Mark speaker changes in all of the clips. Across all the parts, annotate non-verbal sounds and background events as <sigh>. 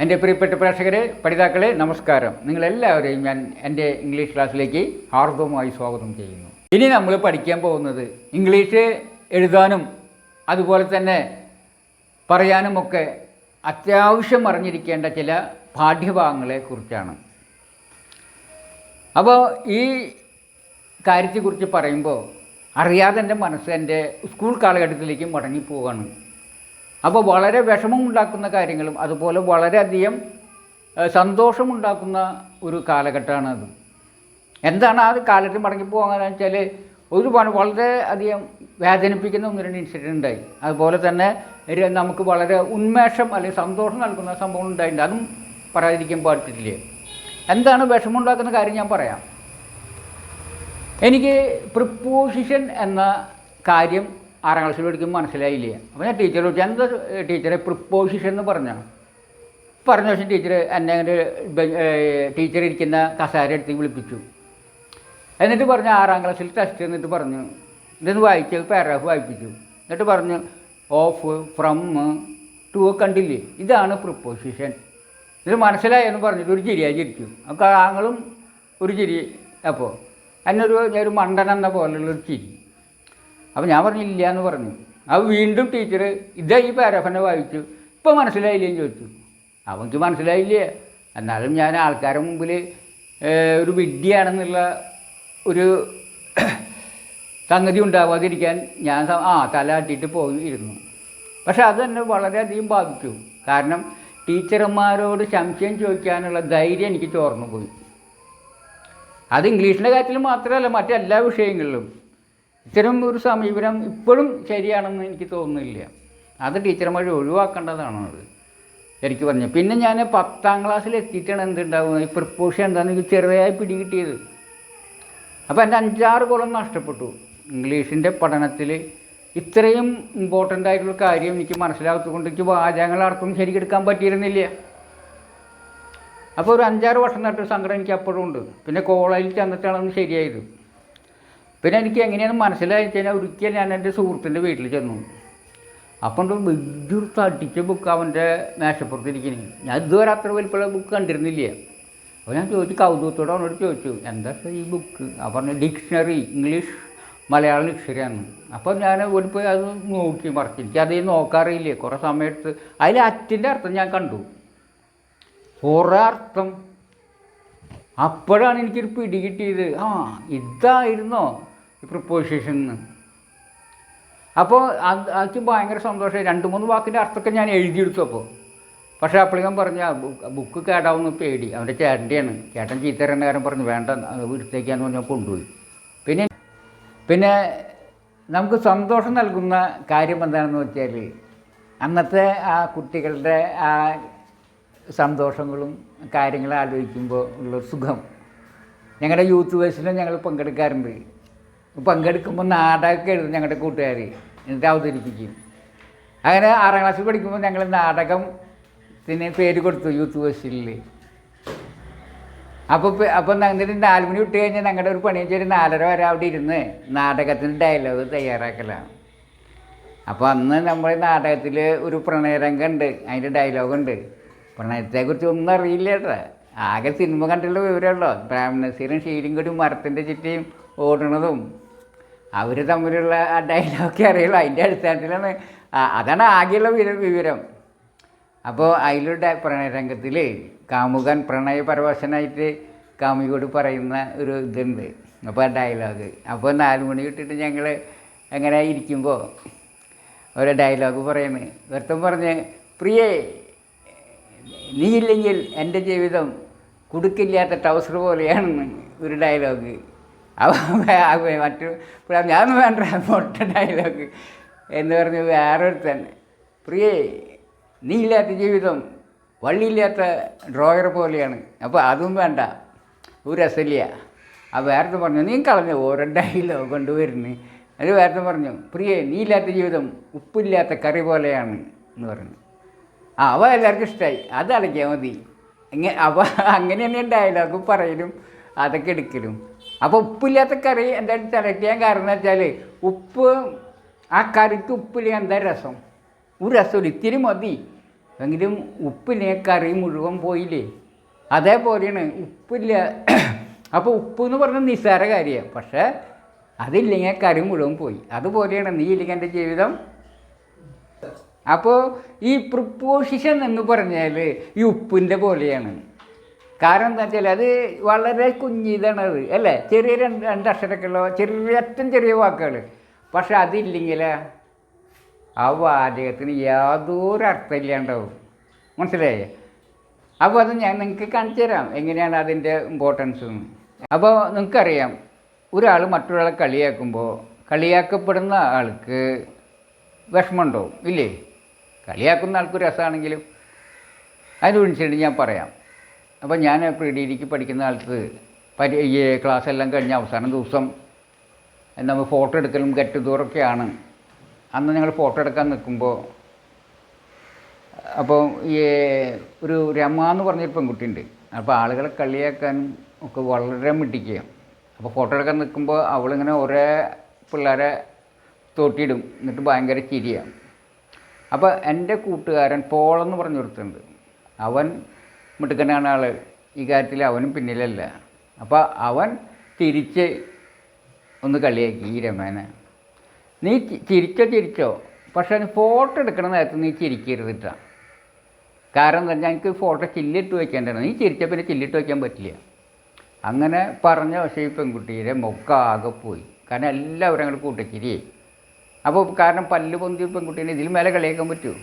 Speaker 1: എന്റെ പ്രിയപ്പെട്ട പ്രേക്ഷകരെ പഠിതാക്കളെ നമസ്കാരം. നിങ്ങളെല്ലാവരെയും ഞാൻ എന്റെ ഇംഗ്ലീഷ് ക്ലാസ്സിലേക്ക് ഹാർദവുമായി സ്വാഗതം ചെയ്യുന്നു. ഇനി നമ്മൾ പഠിക്കാൻ പോകുന്നത് ഇംഗ്ലീഷ് എഴുതാനും അതുപോലെ തന്നെ പറയാനുമൊക്കെ അത്യാവശ്യം അറിഞ്ഞിരിക്കേണ്ട ചില പാഠ്യഭാഗങ്ങളെ കുറിച്ചാണ്. അപ്പോൾ ഈ കാര്യത്തെക്കുറിച്ച് പറയുമ്പോൾ അറിയാതെ എന്റെ മനസ്സ് എന്റെ സ്കൂൾ കാലഘട്ടത്തിലേക്ക് മടങ്ങിപ്പോവാണ് അപ്പോൾ വളരെ വിഷമമുണ്ടാക്കുന്ന കാര്യങ്ങളും അതുപോലെ വളരെയധികം സന്തോഷമുണ്ടാക്കുന്ന ഒരു കാലഘട്ടമാണ് അത്. എന്താണ് ആ കാലത്ത് മടങ്ങി പോകാന്ന് വെച്ചാൽ ഒരു വളരെ അധികം വേദനിപ്പിക്കുന്ന ഒന്ന് രണ്ട് ഇൻസിഡന്റ് ഉണ്ടായി. അതുപോലെ തന്നെ നമുക്ക് വളരെ ഉന്മേഷം അല്ലെങ്കിൽ സന്തോഷം നൽകുന്ന സംഭവം ഉണ്ടായിട്ടുണ്ട്. അതും പറയാതിരിക്കാൻ പാടില്ലേ. എന്താണ് വിഷമമുണ്ടാക്കുന്ന കാര്യം ഞാൻ പറയാം. എനിക്ക് പ്രിപ്പോസിഷൻ എന്ന കാര്യം ആറാം ക്ലാസ്സിൽ പഠിക്കുമ്പോൾ മനസ്സിലായില്ല? അപ്പോൾ ഞാൻ ടീച്ചർ ചോദിച്ചു എന്താ ടീച്ചറെ പ്രിപ്പോസിഷൻ എന്ന് പറഞ്ഞു? പറഞ്ഞ ദിവസം ടീച്ചർ എന്നെ അങ്ങനെ ടീച്ചർ ഇരിക്കുന്ന കസാര എടുത്ത് വിളിപ്പിച്ചു. എന്നിട്ട് പറഞ്ഞു ആറാം ക്ലാസ്സിൽ ടെസ്റ്റ് എന്നിട്ട് പറഞ്ഞു. ഇതൊന്ന് വായിച്ചു പാരാഗ്രാഫ് വായിപ്പിച്ചു. എന്നിട്ട് പറഞ്ഞു ഓഫ് ഫ്രം ടു കണ്ടില്ലേ? ഇതാണ് പ്രിപ്പോസിഷൻ ഇത് മനസ്സിലായെന്ന് പറഞ്ഞിട്ട് ഒരു ചിരിയായി ചിരിച്ചു. അപ്പോൾ ആങ്ങളും ഒരു ചിരി അപ്പോൾ എന്നൊരു ഒരു മണ്ടൻ എന്ന പോലുള്ളൊരു ചിരി. അപ്പോൾ ഞാൻ പറഞ്ഞില്ല എന്ന് പറഞ്ഞു. അപ്പോൾ വീണ്ടും ടീച്ചർ ഇതാ ഈ പാരഫനെ വായിച്ചു. ഇപ്പോൾ മനസ്സിലായില്ലേന്ന് ചോദിച്ചു. അവനക്ക് മനസ്സിലായില്ലേ? എന്നാലും ഞാൻ ആൾക്കാരുടെ മുമ്പിൽ ഒരു വിഡ്ഢിയാണെന്നുള്ള ഒരു സംഗതി ഉണ്ടാവാതിരിക്കാൻ ഞാൻ ആ തലാട്ടിയിട്ട് പോയി ഇരുന്നു പക്ഷെ അതെന്നെ വളരെയധികം ബാധിച്ചു. കാരണം ടീച്ചർമാരോട് സംശയം ചോദിക്കാനുള്ള ധൈര്യം എനിക്ക് ചോർന്നു പോയി അത് ഇംഗ്ലീഷിന്റെ കാര്യത്തിൽ മാത്രമല്ല മറ്റെല്ലാ വിഷയങ്ങളിലും. ഇത്തരം ഒരു സമീപനം ഇപ്പോഴും ശരിയാണെന്ന് എനിക്ക് തോന്നുന്നില്ല. അത് ടീച്ചർമാർ ഒഴിവാക്കേണ്ടതാണ് അത്. എനിക്ക് പറഞ്ഞു. പിന്നെ ഞാൻ പത്താം ക്ലാസ്സിൽ എത്തിയിട്ടാണ് എന്തുണ്ടാവുന്നത് ഈ പ്രിപ്പോഷൻ എന്താണെന്ന് എനിക്ക് ചെറുതായി പിടികിട്ടിയത്. അപ്പോൾ എന്റെ അഞ്ചാറ് കൊല്ലം നഷ്ടപ്പെട്ടു. ഇംഗ്ലീഷിന്റെ പഠനത്തിൽ ഇത്രയും ഇമ്പോർട്ടന്റ് ആയിട്ടുള്ള കാര്യം എനിക്ക് മനസ്സിലാകത്തുകൊണ്ട് എനിക്ക് വാചകങ്ങളടക്കം ശരിക്കെടുക്കാൻ പറ്റിയിരുന്നില്ല. അപ്പോൾ ഒരു അഞ്ചാറ് വർഷം നട്ടൊരു സങ്കടം എനിക്ക് അപ്പോഴും ഉണ്ട്. പിന്നെ കോളേജിൽ ചെന്നിട്ടാണ് ശരിയായത്. പിന്നെ എനിക്ക് എങ്ങനെയാണ് മനസ്സിലായി കഴിഞ്ഞാൽ ഒരിക്കൽ ഞാൻ എന്റെ സുഹൃത്തിന്റെ വീട്ടിൽ ചെന്നു. അപ്പം വലിയൊരു തടിച്ച ബുക്ക് അവന്റെ മേശപ്പുറത്തിരിക്കുന്നത് ഞാൻ ഇതുവരെ അത്ര വലിപ്പമുള്ള ബുക്ക് കണ്ടിരുന്നില്ല. അപ്പോൾ ഞാൻ ചോദിച്ചു കൗതുകത്തോടെ അവനോട് ചോദിച്ചു എന്താ ഈ ബുക്ക് അപ്പം പറഞ്ഞു ഡിക്ഷണറി ഇംഗ്ലീഷ് മലയാളം ഡിക്ഷണറിയാണ് അപ്പം ഞാൻ ഓടിപ്പോയി അത് നോക്കി മറിച്ച്. എനിക്ക് അത് നോക്കാറിയില്ലേ കുറേ സമയത്ത് അതിൽ അറ്റിന്റെ അർത്ഥം ഞാൻ കണ്ടു. കുറേ അർത്ഥം. അപ്പോഴാണ് എനിക്കൊരു പിടി കിട്ടിയത്. ആ ഇതായിരുന്നോ? പ്രിപ്പോസിഷൻ എന്ന് അപ്പോൾ അത് ഭയങ്കര സന്തോഷമായി. രണ്ട് മൂന്ന് വാക്കിന്റെ അർത്ഥമൊക്കെ ഞാൻ എഴുതിയെടുത്തു അപ്പോൾ പക്ഷേ അപ്പോഴേക്കും പറഞ്ഞ ബുക്ക് കേടാവുന്ന പേടി. അവന്റെ ചേട്ടന്റെയാണ്. ചേട്ടൻ ചീത്തരേണ്ട കാര്യം പറഞ്ഞു വേണ്ട വീട്ടിലേക്കാന്ന് പറഞ്ഞാൽ കൊണ്ടുപോയി. പിന്നെ പിന്നെ നമുക്ക് സന്തോഷം നൽകുന്ന കാര്യം എന്താണെന്ന് വെച്ചാൽ അന്നത്തെ ആ കുട്ടികളുടെ ആ സന്തോഷങ്ങളും കാര്യങ്ങളും ആലോചിക്കുമ്പോൾ ഉള്ളൊരു സുഖം. ഞങ്ങളുടെ യൂത്ത് വേഴ്സിലും ഞങ്ങൾ പങ്കെടുക്കാറുണ്ട്. പങ്കെടുക്കുമ്പോൾ നാടകമൊക്കെ എഴുതും ഞങ്ങളുടെ കൂട്ടുകാർ എന്നിട്ട് അവതരിപ്പിക്കും. അങ്ങനെ ആറാം ക്ലാസ്സിൽ പഠിക്കുമ്പോൾ ഞങ്ങൾ നാടകം പിന്നെ പേര് കൊടുത്തു യൂത്ത് ഫെസ്റ്റിവലിൽ അപ്പോൾ അപ്പോൾ എന്നിട്ട് നാല് മണി വിട്ട് കഴിഞ്ഞാൽ ഞങ്ങളുടെ ഒരു പണി വെച്ചാൽ നാലര വരെ അവിടെ ഇരുന്ന് നാടകത്തിന്റെ ഡയലോഗ് തയ്യാറാക്കലാണ് അപ്പോൾ അന്ന് നമ്മുടെ നാടകത്തിൽ ഒരു പ്രണയരംഗമുണ്ട് അതിന്റെ ഡയലോഗുണ്ട് പ്രണയത്തെക്കുറിച്ച് ഒന്നും അറിയില്ല കേട്ടോ ആകെ സിനിമ കണ്ടുള്ള വിവരമുള്ളോ ബ്രാഹ്മണസീരും ഷീലും കൂടി മരത്തിന്റെ ചുറ്റിയും ഓടുന്നതും അവർ തമ്മിലുള്ള ആ ഡയലോഗ് അറിയുള്ളൂ. അതിന്റെ അടിസ്ഥാനത്തിലാണ് അതാണ് ആകെയുള്ള വിവര- അപ്പോൾ അതിലൂടെ പ്രണയരംഗത്തിൽ കാമുകൻ പ്രണയപരവശനായിട്ട് കാമുകിയോട് പറയുന്ന ഒരു ഇതുണ്ട്. അപ്പോൾ ആ ഡയലോഗ് അപ്പോൾ നാല് മണി വിട്ടിട്ട് ഞങ്ങൾ അങ്ങനെ ഇരിക്കുമ്പോൾ ഒരു ഡയലോഗ് പറയുന്നത് വെറുതെ പറഞ്ഞ് പ്രിയേ നീയില്ലെങ്കിൽ എന്റെ ജീവിതം കുടുക്കില്ലാത്ത ടൗസർ പോലെയാണെന്ന് ഒരു ഡയലോഗ് അവ മറ്റു ഞാൻ വേണ്ട മൊട്ട ഡയലോഗ് എന്ന് പറഞ്ഞ് വേറൊരുത്തൻ പ്രിയേ നീ ഇല്ലാത്ത ജീവിതം വള്ളിയില്ലാത്ത ഡ്രോയർ പോലെയാണ്. അപ്പോൾ അതും വേണ്ട. ഒരു രസമില്ല. ആ വേറെ പറഞ്ഞു നീ കളഞ്ഞു ഓരോ ഡയലോഗ് കൊണ്ടുവരുന്നു അത് വേറെ പറഞ്ഞു പ്രിയേ നീ ഇല്ലാത്ത ജീവിതം ഉപ്പില്ലാത്ത കറി പോലെയാണ്. എന്ന് പറഞ്ഞു. ആ അവ എല്ലാവർക്കും ഇഷ്ടമായി അത് അടയ്ക്കാൻ മതി. ഇങ്ങനെ അവ അങ്ങനെ തന്നെ ഡയലോഗ് പറയലും അതൊക്കെ എടുക്കലും. അപ്പോൾ ഉപ്പില്ലാത്ത കറി എന്താ സെലക്ട് ചെയ്യാൻ കാരണം എന്ന് വെച്ചാൽ ഉപ്പ് ആ കറിക്ക് ഉപ്പില്ല എന്താ രസം? ഒരു രസമില്ല ഇത്തിരി മതി. എങ്കിലും ഉപ്പിനെ കറി മുഴുവൻ പോയില്ലേ? അതേപോലെയാണ് ഉപ്പില്ല <coughs> അപ്പോൾ ഉപ്പ് എന്ന് പറഞ്ഞാൽ നിസ്സാര കാര്യമാണ്. പക്ഷേ അതില്ലെങ്കിൽ കറി മുഴുവൻ പോയി. അതുപോലെയാണ് നീ ഇല്ലെങ്കിൽ എന്റെ ജീവിതം. അപ്പോൾ ഈ പ്രിപ്പോസിഷൻ എന്ന് പറഞ്ഞാൽ ഈ ഉപ്പിന്റെ പോലെയാണ്. കാരണം എന്താ വെച്ചാൽ അത് വളരെ കുഞ്ഞിതാണ് അല്ലേ? ചെറിയ രണ്ട് രണ്ട് അക്ഷരമൊക്കെയുള്ള ചെറിയ ഏറ്റവും ചെറിയ വാക്കുകൾ പക്ഷെ അതില്ലെങ്കിൽ ആ വാചകത്തിന് യാതൊരു അർത്ഥമില്ലാണ്ടാവും മനസ്സിലായേ? അപ്പോൾ അത് ഞാൻ നിങ്ങൾക്ക് കാണിച്ചു തരാം. എങ്ങനെയാണ് അതിന്റെ ഇമ്പോർട്ടൻസ് എന്ന് അപ്പോൾ നിങ്ങൾക്കറിയാം ഒരാൾ മറ്റൊരാളെ കളിയാക്കുമ്പോൾ കളിയാക്കപ്പെടുന്ന ആൾക്ക് വിഷമമുണ്ടാവും ഇല്ലേ? കളിയാക്കുന്ന ആൾക്ക് രസമാണെങ്കിലും അതിന് വിളിച്ചിട്ട് ഞാൻ പറയാം. അപ്പോൾ ഞാൻ പ്രീ ഡിഗ്രിക്ക് പഠിക്കുന്ന കാലത്ത് പരി ഈ ക്ലാസ് എല്ലാം കഴിഞ്ഞ അവസാന ദിവസം നമ്മൾ ഫോട്ടോ എടുക്കലും ഗെറ്റ് ടുഗദറൊക്കെയാണ് അന്ന് ഞങ്ങൾ ഫോട്ടോ എടുക്കാൻ നിൽക്കുമ്പോൾ അപ്പോൾ ഈ ഒരു രമ എന്ന് പറഞ്ഞൊരു പെൺകുട്ടിയുണ്ട്. അപ്പോൾ ആളുകളെ കളിയാക്കാനും ഒക്കെ വളരെ മിട്ടിക്കുക അപ്പോൾ ഫോട്ടോ എടുക്കാൻ നിൽക്കുമ്പോൾ അവളിങ്ങനെ ഒരേ പിള്ളേരെ തോട്ടിയിടും എന്നിട്ട് ഭയങ്കര ചിരിയാണ് അപ്പോൾ എന്റെ കൂട്ടുകാരൻ പോളെന്ന് പറഞ്ഞൊരുത്തുണ്ട് അവൻ മിടുക്കനാണ് ആൾ ഈ കാര്യത്തിൽ അവനും പിന്നിലല്ല. അപ്പോൾ അവൻ തിരിച്ച് ഒന്ന് കളിയാക്കി ഈ രമേനെ. നീ ചിരിച്ചോ ചിരിച്ചോ. പക്ഷേ ഫോട്ടോ എടുക്കണ നേരത്ത് നീ ചിരിക്കരുതിട്ടാ. കാരണം എന്താ എനിക്ക് ഫോട്ടോ ചില്ലിട്ട് വയ്ക്കേണ്ടതാണ് നീ ചിരിച്ച പിന്നെ ചില്ലിട്ട് വയ്ക്കാൻ പറ്റില്ല. അങ്ങനെ പറഞ്ഞ പക്ഷേ ഈ പെൺകുട്ടിയുടെ മുഖം ആകെ പോയി. കാരണം എല്ലാവരും അങ്ങോട്ട് കൂട്ടച്ചിരിയേ അപ്പോൾ കാരണം പല്ല് പൊന്തിയ പെൺകുട്ടീനെ ഇതിൽ മേലെ കളിയാക്കാൻ പറ്റുമോ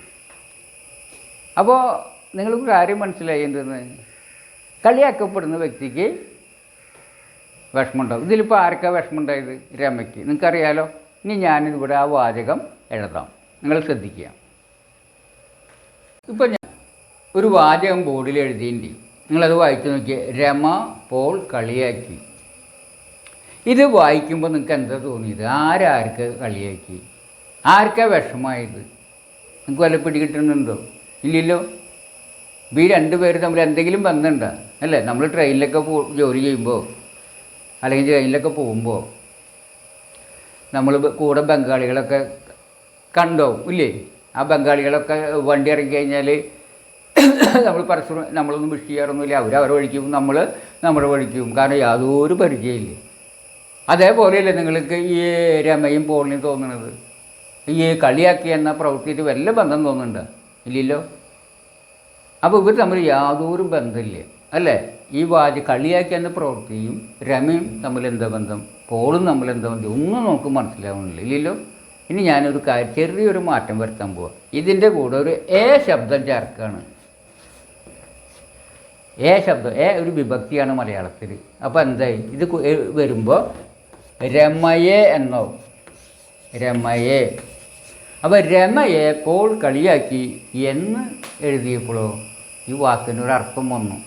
Speaker 1: അപ്പോൾ നിങ്ങൾക്ക് കാര്യം മനസ്സിലായി എന്തെന്ന്? കളിയാക്കപ്പെടുന്ന വ്യക്തിക്ക് വിഷമമുണ്ടാവും. ഇതിലിപ്പോൾ ആർക്കാണ് വിഷമമുണ്ടായത്? രമയ്ക്ക്. നിങ്ങൾക്കറിയാലോ ഇനി ഞാനിതിവിടെ ആ വാചകം എഴുതാം. നിങ്ങൾ ശ്രദ്ധിക്കുക. ഇപ്പം ഞാൻ ഒരു വാചകം ബോർഡിൽ എഴുതിയിട്ടുണ്ട്. നിങ്ങളത് വായിച്ചു നോക്കിയേ. രമ പോൾ കളിയാക്കി. ഇത് വായിക്കുമ്പോൾ നിങ്ങൾക്ക് എന്താ തോന്നിയത്? ആരാർക്ക് കളിയാക്കി? ആർക്കാ വിഷമായത് നിങ്ങൾക്ക് വല്ല പിടികിട്ടുന്നുണ്ടോ? ഇല്ലല്ലോ? ഈ രണ്ട് പേര് തമ്മിൽ എന്തെങ്കിലും ബന്ധമുണ്ട് അല്ലേ? നമ്മൾ ട്രെയിനിലൊക്കെ പോ ജോലി ചെയ്യുമ്പോൾ അല്ലെങ്കിൽ ട്രെയിനിലൊക്കെ പോകുമ്പോൾ നമ്മൾ കൂടെ ബംഗാളികളൊക്കെ കണ്ടോ? ഇല്ലേ? ആ ബംഗാളികളൊക്കെ വണ്ടി ഇറങ്ങി കഴിഞ്ഞാൽ <coughs> നമ്മൾ പരസ്പരം നമ്മളൊന്നും വിഷ് ചെയ്യാറൊന്നുമില്ല. അവർ അവരെ വഴിക്കും നമ്മൾ നമ്മുടെ വഴിക്കും. കാരണം യാതൊരു പരിചയമില്ല അതേപോലെയല്ലേ നിങ്ങൾക്ക് ഈ രമയും പോളിനും തോന്നുന്നത് ഈ കളിയാക്കി എന്ന പ്രവൃത്തിയിട്ട് വല്ല ബന്ധം തോന്നുന്നുണ്ടോ? ഇല്ലല്ലോ? അപ്പോൾ ഇവർ തമ്മിൽ യാതൊരു ബന്ധമില്ല. അല്ലേ? ഈ വാച കളിയാക്കി എന്ന പ്രവൃത്തിയും രമയും തമ്മിൽ എന്താ ബന്ധം? പോളും തമ്മിൽ എന്താ ബന്ധം? ഒന്നും നമുക്ക് മനസ്സിലാവുന്നില്ല. ഇല്ലല്ലോ? ഇനി ഞാനൊരു കാര്യം ചെറിയൊരു മാറ്റം വരുത്താൻ പോവാം. ഇതിന്റെ കൂടെ ഒരു എ ശബ്ദം ചേർക്കുകയാണ് എ ശബ്ദം എ ഒരു വിഭക്തിയാണ് മലയാളത്തിൽ അപ്പോൾ എന്തായി? ഇത് വരുമ്പോൾ രമയെ എന്നോ രമയെ. അപ്പോൾ രമയെ പോൾ കളിയാക്കി എന്ന് എഴുതിയപ്പോഴോ? ഈ വാക്കിനൊരു അർത്ഥം വന്നു.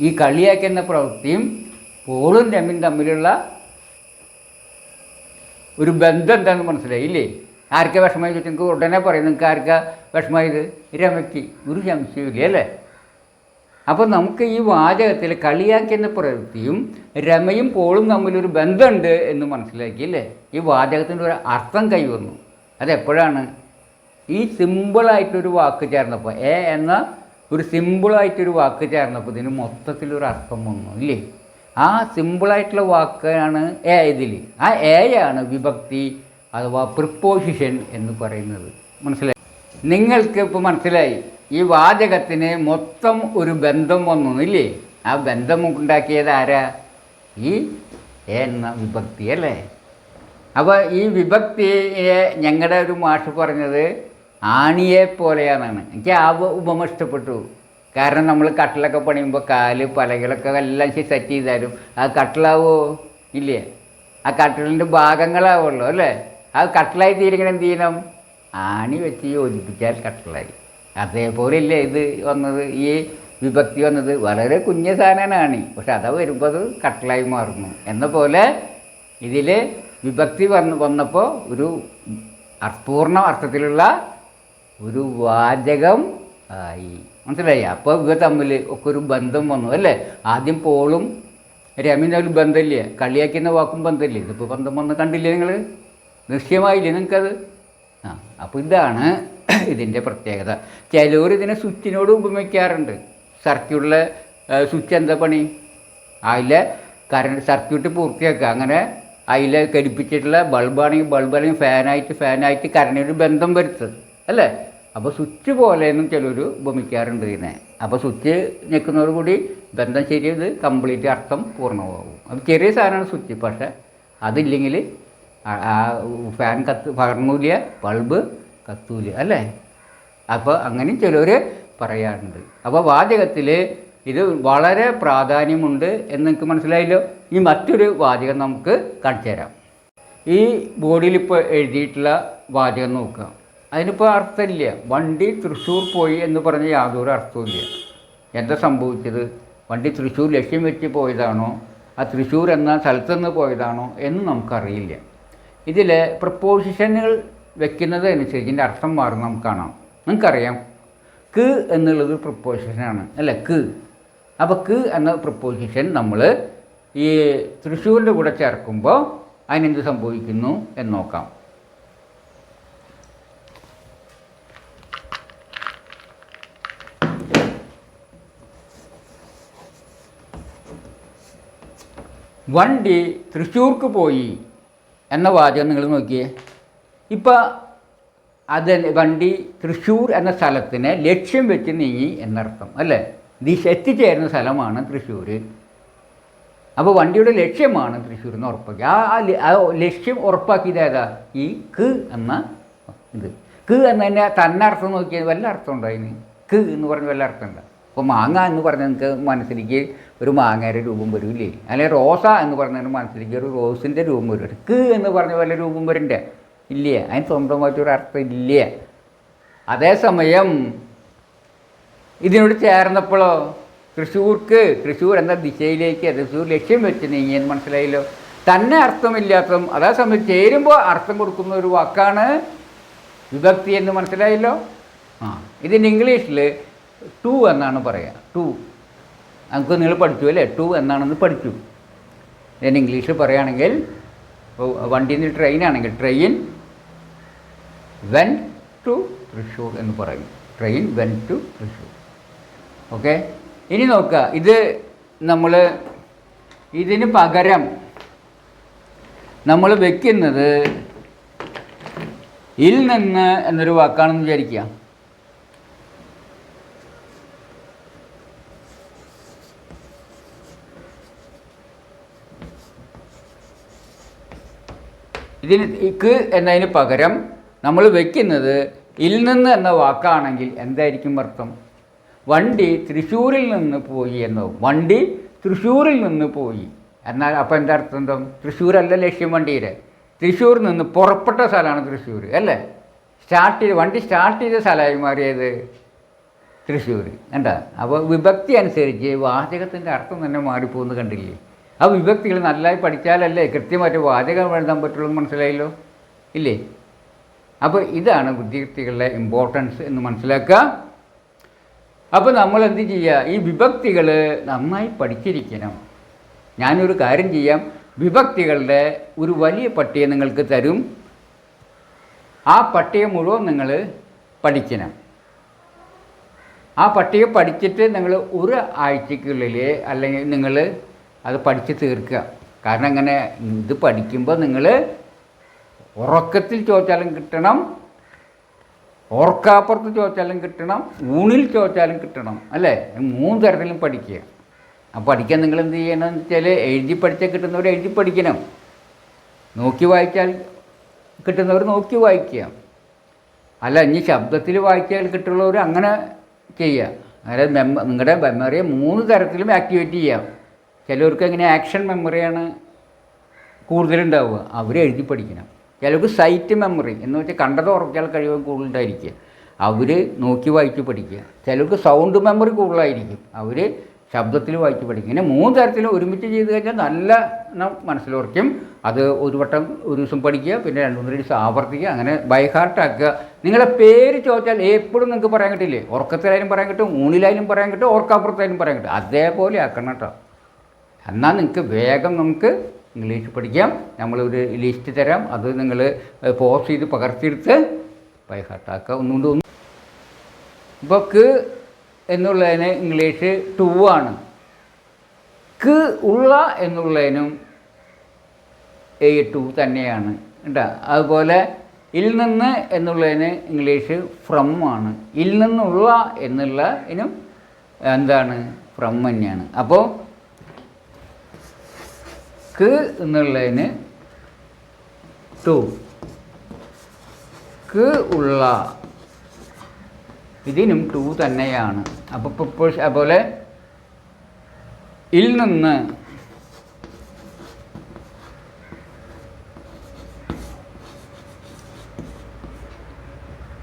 Speaker 1: ഈ കളിയാക്കുന്ന പ്രവൃത്തിയും പോളും രമയും തമ്മിലുള്ള ഒരു ബന്ധം എന്താണെന്ന് മനസ്സിലായില്ലേ? ആർക്കാ വിഷമായി ചോദിച്ചു നിങ്ങൾക്ക് ഉടനെ പറയും. നിങ്ങൾക്ക് ആർക്കാ വിഷമായത് രമയ്ക്ക്. ഒരു സംശയമില്ല അല്ലേ? അപ്പോൾ നമുക്ക് ഈ വാചകത്തിൽ കളിയാക്കുന്ന പ്രവൃത്തിയും രമയും പോളും തമ്മിലൊരു ബന്ധമുണ്ട് എന്ന് മനസ്സിലാക്കി അല്ലേ? ഈ വാചകത്തിന്റെ ഒരു അർത്ഥം കൈവന്നു അതെപ്പോഴാണ്? ഈ സിമ്പിളായിട്ടൊരു വാക്ക് ചേർന്നപ്പോൾ എ എന്ന ഒരു സിമ്പിളായിട്ടൊരു വാക്ക് ചേർന്നപ്പോൾ ഇതിന് മൊത്തത്തിലൊരു അർത്ഥം വന്നു ഇല്ലേ? ആ സിമ്പിളായിട്ടുള്ള വാക്കാണ് എ ഇതിൽ ആ എയാണ് വിഭക്തി അഥവാ പ്രിപ്പോസിഷൻ എന്ന് പറയുന്നത്. മനസ്സിലായി? നിങ്ങൾക്ക് ഇപ്പോൾ മനസ്സിലായി ഈ വാചകത്തിന് മൊത്തം ഒരു ബന്ധം വന്നു ഇല്ലേ? ആ ബന്ധം ഉണ്ടാക്കിയത് ആരാ? ഈ എ എന്ന വിഭക്തി അല്ലേ? അപ്പോൾ ഈ വിഭക്തിയെ ഞങ്ങളുടെ ഒരു മാഷ് പറഞ്ഞത് ആണിയെ പോലെയാണെന്ന് എനിക്ക് ആ ഉപ- ഉപമ ഇഷ്ടപ്പെട്ടു. കാരണം നമ്മൾ കട്ടിലൊക്കെ പണിയുമ്പോൾ കാൽ പലകളൊക്കെ എല്ലാം സെറ്റ് ചെയ്താലും ആ കട്ടിലാവോ? ഇല്ലേ? ആ കട്ടിലിന്റെ ഭാഗങ്ങളാവുള്ളൂ അല്ലേ? ആ കട്ടിലായി തീരങ്ങനെ എന്ത് ചെയ്യണം? ആണി വെച്ച് യോജിപ്പിച്ചാൽ കട്ടിലായി. അതേപോലെ ഇല്ലേ ഇത് വന്നത്? ഈ വിഭക്തി വന്നത് വളരെ കുഞ്ഞ സാധനമാണ് പക്ഷെ അതാ വരുമ്പോൾ അത് കട്ടിലായി മാറുന്നു. എന്ന പോലെ ഇതിൽ വിഭക്തി വന്ന് വന്നപ്പോൾ ഒരു അർപൂർണ അർത്ഥത്തിലുള്ള ഒരു വാചകം ആയി. മനസ്സിലായി? അപ്പോൾ ഇവ തമ്മിൽ ഒക്കെ ഒരു ബന്ധം വന്നു അല്ലേ? ആദ്യം പോളും രമിന് തമ്മിൽ ബന്ധമില്ലേ? കളിയാക്കുന്ന വാക്കും ബന്ധമില്ലേ? ഇതിപ്പോൾ ബന്ധം വന്ന് കണ്ടില്ലേ നിങ്ങൾ ദൃശ്യമായില്ലേ നിങ്ങൾക്കത്? ആ അപ്പോൾ ഇതാണ് <clears throat> ഇതിന്റെ പ്രത്യേകത. ചിലവർ ഇതിനെ സ്വിച്ചിനോട് ഉപമിക്കാറുണ്ട്. സർക്യൂട്ടിലെ സ്വിച്ച് എന്താ പണി? അതിലെ കറണ്ട് സർക്യൂട്ട് പൂർത്തിയാക്കുക. അങ്ങനെ അതിൽ ഘടിപ്പിച്ചിട്ടുള്ള ബൾബാണെങ്കിൽ ബൾബ് അല്ലെങ്കിൽ ഫാനായിട്ട് ഫാനായിട്ട് കറണ്ടിന് ബന്ധം വരുത്തുക അല്ലേ? അപ്പോൾ സ്വിച്ച് പോലെയെന്നും ചിലർ ഉപമിക്കാറുണ്ട് ഇതിനെ അപ്പോൾ സ്വിച്ച് ഞെക്കുന്നതോടുകൂടി ബന്ധം ശരിയത് കംപ്ലീറ്റ് അർത്ഥം പൂർണമാകും അത് ചെറിയ സാധനമാണ് സ്വിച്ച് പക്ഷേ അതില്ലെങ്കിൽ ആ- ഫാൻ കത്ത് പകർന്നൂല ബൾബ് കത്തൂല അല്ലേ? അപ്പോൾ അങ്ങനെയും ചിലർ പറയാറുണ്ട്. അപ്പോൾ വാചകത്തിൽ ഇത് വളരെ പ്രാധാന്യമുണ്ട് എന്ന് നിങ്ങൾക്ക് മനസ്സിലായല്ലോ? ഈ മറ്റൊരു വാചകം നമുക്ക് കാണിച്ചു തരാം ഈ ബോർഡിൽ ഇപ്പോൾ എഴുതിയിട്ടുള്ള വാചകം നോക്കുക അതിനിപ്പോൾ അർത്ഥമില്ല. വണ്ടി തൃശ്ശൂർ പോയി എന്ന് പറഞ്ഞ യാതൊരു അർത്ഥവുമില്ല. എന്താ സംഭവിച്ചത്? വണ്ടി തൃശ്ശൂർ ലക്ഷ്യം വെച്ച് പോയതാണോ? ആ തൃശ്ശൂർ എന്ന സ്ഥലത്തു നിന്ന് പോയതാണോ എന്ന് നമുക്കറിയില്ല. ഇതിൽ പ്രപ്പോസിഷനുകൾ വെക്കുന്നത് അനുസരിച്ച് ഇതിന്റെ അർത്ഥം മാറും നമുക്ക് കാണാം. നിങ്ങൾക്കറിയാം. ക് എന്നുള്ളത് പ്രപ്പോസിഷനാണ്. അല്ല? ക്. അപ്പോൾ ക് എന്ന പ്രപ്പോസിഷൻ നമ്മൾ ഈ തൃശ്ശൂരിന്റെ കൂടെ ചേർക്കുമ്പോൾ അതിനെന്ത് സംഭവിക്കുന്നു എന്ന് നോക്കാം. വണ്ടി തൃശ്ശൂർക്ക് പോയി എന്ന വാചകം നിങ്ങൾ നോക്കിയേ. ഇപ്പം അത് വണ്ടി തൃശ്ശൂർ എന്ന സ്ഥലത്തിനെ ലക്ഷ്യം വെച്ച് നീങ്ങി എന്നർത്ഥം അല്ലേ? ദിശ എത്തിച്ചേരുന്ന സ്ഥലമാണ് തൃശ്ശൂർ അപ്പോൾ വണ്ടിയുടെ ലക്ഷ്യമാണ് തൃശ്ശൂർ എന്ന് ഉറപ്പാക്കി. ആ ആ ലക്ഷ്യം ഉറപ്പാക്കിയത് ഏതാ? ഈ ക് എന്ന ഇത്. ക് എന്നതിന്റെ തന്നെ അർത്ഥം നോക്കിയാൽ വല്ല അർത്ഥം ഉണ്ടോ അതിന്? ക് എന്ന് പറഞ്ഞ വല്ല അർത്ഥം ഉണ്ടോ? അപ്പോൾ മാങ്ങ എന്ന് പറഞ്ഞാൽ നിങ്ങൾക്ക് മനസ്സിലേക്ക് ഒരു മാങ്ങയുടെ രൂപം വരില്ലേ? അല്ലെങ്കിൽ റോസ എന്ന് പറഞ്ഞാൽ മനസ്സിലേക്ക് ഒരു റോസിന്റെ രൂപം വരും. എടുക്ക് എന്ന് പറഞ്ഞ പോലെ രൂപം വരണ്ടേ? ഇല്ല? അതിന് സ്വന്തമായിട്ടൊരു അർത്ഥം ഇല്ല? അതേസമയം ഇതിനോട് ചേർന്നപ്പോഴോ തൃശ്ശൂർക്ക് തൃശ്ശൂർ എന്ന ദിശയിലേക്ക് തൃശ്ശൂർ ലക്ഷ്യം വെച്ച് നീങ്ങിയെന്ന് മനസ്സിലായല്ലോ? തന്നെ അർത്ഥമില്ലാത്തതും അതേസമയം ചേരുമ്പോൾ അർത്ഥം കൊടുക്കുന്ന ഒരു വാക്കാണ് വിഭക്തി എന്ന് മനസ്സിലായല്ലോ? ആ ഇതിന് ഇംഗ്ലീഷിൽ ടു എന്നാണ് പറയുക ടു. നമുക്ക് നിങ്ങൾ പഠിച്ചു അല്ലേ? ടു എന്നാണെന്ന് പഠിച്ചു. ഞാൻ ഇംഗ്ലീഷിൽ പറയുകയാണെങ്കിൽ വണ്ടിയിൽ നിന്ന് ട്രെയിൻ ആണെങ്കിൽ ട്രെയിൻ വെൻ ടു തൃശ്ശൂർ എന്ന് പറയും. Train when to Thrissur. Okay ഇനി നോക്കുക. ഇത് നമ്മൾ ഇതിന് പകരം നമ്മൾ വെക്കുന്നത് ഇൽ നിന്ന് എന്നൊരു വാക്കാണെന്ന് വിചാരിക്കുക. ഇതിന് എന്നതിന് പകരം നമ്മൾ വെക്കുന്നത് ഇൽ നിന്ന് എന്ന വാക്കാണെങ്കിൽ എന്തായിരിക്കും അർത്ഥം? വണ്ടി തൃശ്ശൂരിൽ നിന്ന് പോയി എന്നോ വണ്ടി തൃശ്ശൂരിൽ നിന്ന് പോയി. എന്നാൽ അപ്പോൾ എന്താ അർത്ഥം എന്താ? തൃശ്ശൂരല്ല ലക്ഷ്യം വണ്ടിയുടെ. തൃശ്ശൂരിൽ നിന്ന് പുറപ്പെട്ട സ്ഥലമാണ് തൃശ്ശൂർ അല്ലേ? സ്റ്റാർട്ട് ചെയ്ത് വണ്ടി സ്റ്റാർട്ട് ചെയ്ത സ്ഥലമായി മാറിയത് തൃശ്ശൂർ. കണ്ട അപ്പോൾ വിഭക്തി അനുസരിച്ച് വാചകത്തിന്റെ അർത്ഥം തന്നെ മാറിപ്പോകുന്നത് കണ്ടില്ലേ? ആ വിഭക്തികൾ നല്ലതായി പഠിച്ചാലല്ലേ കൃത്യമായിട്ട് വാചകം എഴുതാൻ പറ്റുള്ളൂ മനസ്സിലായല്ലോ? ഇല്ലേ? അപ്പോൾ ഇതാണ് ബുദ്ധിവൃത്തികളുടെ ഇമ്പോർട്ടൻസ് എന്ന് മനസ്സിലാക്കുക. അപ്പോൾ നമ്മൾ എന്ത് ചെയ്യുക? ഈ വിഭക്തികൾ നന്നായി പഠിച്ചിരിക്കണം. ഞാനൊരു കാര്യം ചെയ്യാം. വിഭക്തികളുടെ ഒരു വലിയ പട്ടിക നിങ്ങൾക്ക് തരും. ആ പട്ടിക മുഴുവൻ നിങ്ങൾ പഠിക്കണം. ആ പട്ടിക പഠിച്ചിട്ട് നിങ്ങൾ ഒരു ആഴ്ചക്കുള്ളിൽ അല്ലെങ്കിൽ നിങ്ങൾ അത് പഠിച്ച് തീർക്കുക. കാരണം അങ്ങനെ ഇത് പഠിക്കുമ്പോൾ നിങ്ങൾ ഉറക്കത്തിൽ ചോദിച്ചാലും കിട്ടണം ഓർക്കാപ്പുറത്ത് ചോദിച്ചാലും കിട്ടണം ഊണിൽ ചോദിച്ചാലും കിട്ടണം അല്ലേ? മൂന്ന് തരത്തിലും പഠിക്കുക. ആ പഠിക്കാൻ നിങ്ങൾ എന്ത് ചെയ്യണം എന്ന് വെച്ചാൽ എഴുതി പഠിച്ചാൽ കിട്ടുന്നവർ എഴുതി പഠിക്കണം. നോക്കി വായിച്ചാൽ കിട്ടുന്നവർ നോക്കി വായിക്കുക. അല്ല ഇനി ശബ്ദത്തിൽ വായിച്ചാൽ കിട്ടുന്നവർ അങ്ങനെ ചെയ്യുക. അതായത് മെമ്മ നിങ്ങളുടെ മെമ്മറിയെ മൂന്ന് തരത്തിലും ആക്ടിവേറ്റ് ചെയ്യാം ചിലവർക്ക് എങ്ങനെ ആക്ഷൻ മെമ്മറിയാണ് കൂടുതലുണ്ടാവുക. അവർ എഴുതി പഠിക്കണം. ചിലർക്ക് സൈറ്റ് മെമ്മറി എന്ന് വെച്ചാൽ കണ്ടത് ഉറച്ചാൽ കഴിവ് കൂടുതലുണ്ടായിരിക്കുക അവർ നോക്കി വായിച്ച് പഠിക്കുക. ചിലർക്ക് സൗണ്ട് മെമ്മറി കൂടുതലായിരിക്കും. അവർ ശബ്ദത്തിൽ വായിച്ച് പഠിക്കും. ഇങ്ങനെ മൂന്ന് തരത്തിൽ ഒരുമിച്ച് ചെയ്ത് കഴിഞ്ഞാൽ നല്ല മനസ്സിലുറയ്ക്കും. അത് ഒരു വട്ടം ഒരു ദിവസം പഠിക്കുക പിന്നെ രണ്ട് മൂന്ന് ദിവസം ആവർത്തിക്കുക അങ്ങനെ ബൈഹാർട്ടാക്കുക നിങ്ങളെ പേര് ചോദിച്ചാൽ എപ്പോഴും നിങ്ങൾക്ക് പറയാൻ കിട്ടില്ലേ? ഉറക്കത്തിലായാലും പറയാൻ കിട്ടും ഊണിലായാലും പറയാൻ കിട്ടും ഓർക്കാപ്പുറത്തായാലും പറയാൻ കിട്ടും. അതേപോലെ ആക്കണം കേട്ടോ. എന്നാൽ നിങ്ങൾക്ക് വേഗം നമുക്ക് ഇംഗ്ലീഷ് പഠിക്കാം. നമ്മളൊരു ലിസ്റ്റ് തരാം. അത് നിങ്ങൾ പോസ് ചെയ്ത് പകർത്തിയെടുത്ത് പൈ ഹാർട്ടാക്കുക ഒന്നുകൊണ്ട് ഒന്ന് ഇപ്പോൾ ക്ക് എന്നുള്ളതിന് ഇംഗ്ലീഷ് ടു ആണ്. ക് ഉള്ള എന്നുള്ളതിനും എ ടു തന്നെയാണ്. കേട്ടോ അതുപോലെ ഇൽ നിന്ന് എന്നുള്ളതിന് ഇംഗ്ലീഷ് ഫ്രം ആണ്. ഇൽ നിന്നുള്ള എന്നുള്ളതിനും എന്താണ്? ഫ്രം തന്നെയാണ്. അപ്പോൾ ക്ക് എന്നുള്ളതിന് ടു. ക്ക് ഉള്ള ഇതിനും ടു തന്നെയാണ്. അപ്പോൾ പ്രപ്പോസ് അതുപോലെ ഇൽ നിന്ന്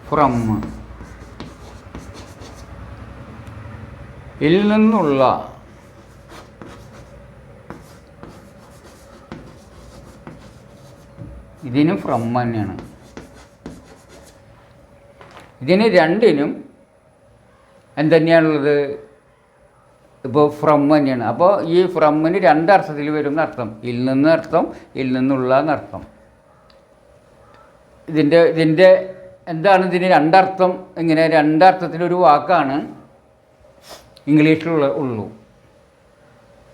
Speaker 1: ഫ്രം ഇൽ നിന്നുള്ള ഇതിന് ഫ്രം തന്നെയാണ്. ഇതിന് രണ്ടിനും എന്തുതന്നെയാണുള്ളത് ഇപ്പോൾ ഫ്രം തന്നെയാണ്. അപ്പോൾ ഈ ഫ്രമ്മിന് രണ്ടർത്ഥത്തിൽ വരുന്ന അർത്ഥം. ഇൽ നിന്ന് അർത്ഥം ഇൽ നിന്നുള്ള അർത്ഥം. ഇതിന്റെ ഇതിന്റെ എന്താണ് ഇതിന് രണ്ടർത്ഥം? ഇങ്ങനെ രണ്ടർത്ഥത്തിലൊരു വാക്കാണ് ഇംഗ്ലീഷിലുള്ള ഉള്ളൂ.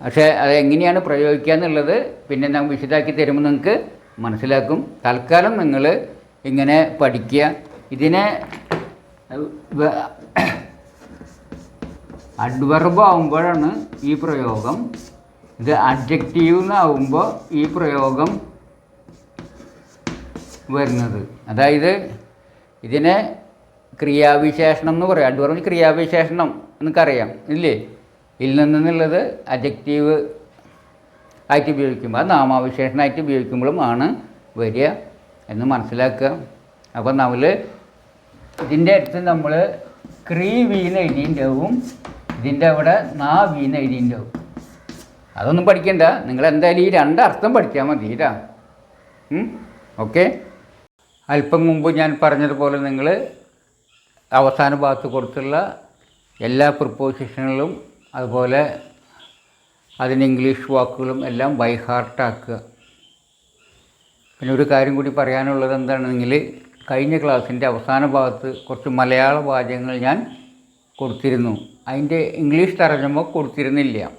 Speaker 1: പക്ഷേ അത് എങ്ങനെയാണ് പ്രയോഗിക്കുക എന്നുള്ളത് പിന്നെ ഞാൻ വിശദമാക്കി തരുമ്പോൾ നിങ്ങൾക്ക് മനസ്സിലാക്കും. തൽക്കാലം നിങ്ങൾ ഇങ്ങനെ പഠിക്കുക. ഇതിനെ അഡ്വർബ് <coughs> ആവുമ്പോഴാണ് ഈ പ്രയോഗം. ഇത് അഡ്ജക്റ്റീവ് എന്നാവുമ്പോൾ ഈ പ്രയോഗം വരുന്നത്. അതായത് ഇതിനെ ക്രിയാവിശേഷണം എന്ന് പറയാം. അഡ്വർബ് ക്രിയാവിശേഷണം എന്നൊക്കെ അറിയാം ഇല്ലേ ഇതിൽ നിന്നുള്ളത് അജക്റ്റീവ് ആയിട്ട് ഉപയോഗിക്കുമ്പോൾ അത് നാമാവിശേഷണമായിട്ട് ഉപയോഗിക്കുമ്പോഴും ആണ് വരിക എന്ന് മനസ്സിലാക്കുക. അപ്പോൾ നമ്മൾ ഇതിന്റെ അടുത്ത് നമ്മൾ ക്രീ വീന്ന് എഴുതിയിട്ടുണ്ടാവും. ഇതിന്റെ അവിടെ നാ വീന്ന് എഴുതിയിട്ടുണ്ടാവും. അതൊന്നും പഠിക്കണ്ട. നിങ്ങൾ എന്തായാലും ഈ രണ്ടർത്ഥം പഠിച്ചാൽ മതി ഇതാ ഓക്കെ? അല്പം മുമ്പ് ഞാൻ പറഞ്ഞതുപോലെ നിങ്ങൾ അവസാന ഭാഗത്ത് കൊടുത്തുള്ള എല്ലാ പ്രിപ്പോസിഷനുകളും അതുപോലെ അതിന് ഇംഗ്ലീഷ് വാക്കുകളും എല്ലാം ബൈ ഹാർട്ടാക്കുക പിന്നെ ഒരു കാര്യം കൂടി പറയാനുള്ളത് എന്താണെന്നെങ്കിൽ കഴിഞ്ഞ ക്ലാസ്സിന്റെ അവസാന ഭാഗത്ത് കുറച്ച് മലയാള വാചകങ്ങൾ ഞാൻ കൊടുത്തിരുന്നു. അതിന്റെ ഇംഗ്ലീഷ് തർജമ കൊടുത്തിരുന്നില്ല.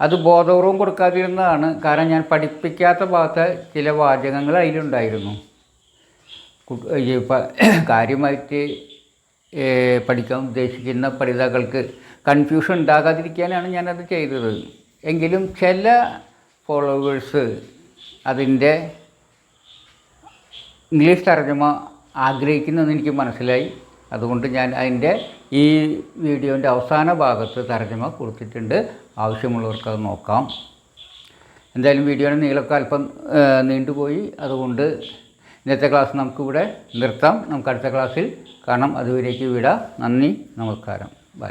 Speaker 1: അത് ബോധപൂർവം കൊടുക്കാതിരുന്നതാണ്. കാരണം ഞാൻ പഠിപ്പിക്കാത്ത ഭാഗത്തെ ചില വാചകങ്ങൾ അതിലുണ്ടായിരുന്നു. കാര്യമായിട്ട് പഠിക്കാൻ ഉദ്ദേശിക്കുന്ന പഠിതാക്കൾക്ക് കൺഫ്യൂഷൻ ഉണ്ടാകാതിരിക്കാനാണ് ഞാനത് ചെയ്തത്. എങ്കിലും ചില ഫോളോവേഴ്സ് അതിന്റെ ഇംഗ്ലീഷ് തർജമ ആഗ്രഹിക്കുന്നതെന്ന് എനിക്ക് മനസ്സിലായി. അതുകൊണ്ട് ഞാൻ അതിന്റെ ഈ വീഡിയോന്റെ അവസാന ഭാഗത്ത് തർജമ കൊടുത്തിട്ടുണ്ട്. ആവശ്യമുള്ളവർക്ക് അത് നോക്കാം. എന്തായാലും വീഡിയോയുടെ നീളമൊക്കെ അല്പം നീണ്ടുപോയി. അതുകൊണ്ട് ഇന്നത്തെ ക്ലാസ് നമുക്കിവിടെ നിർത്താം. നമുക്ക് അടുത്ത ക്ലാസ്സിൽ കാണാം. അതുവരേക്ക് വിട. നന്ദി നമസ്കാരം. ബൈ.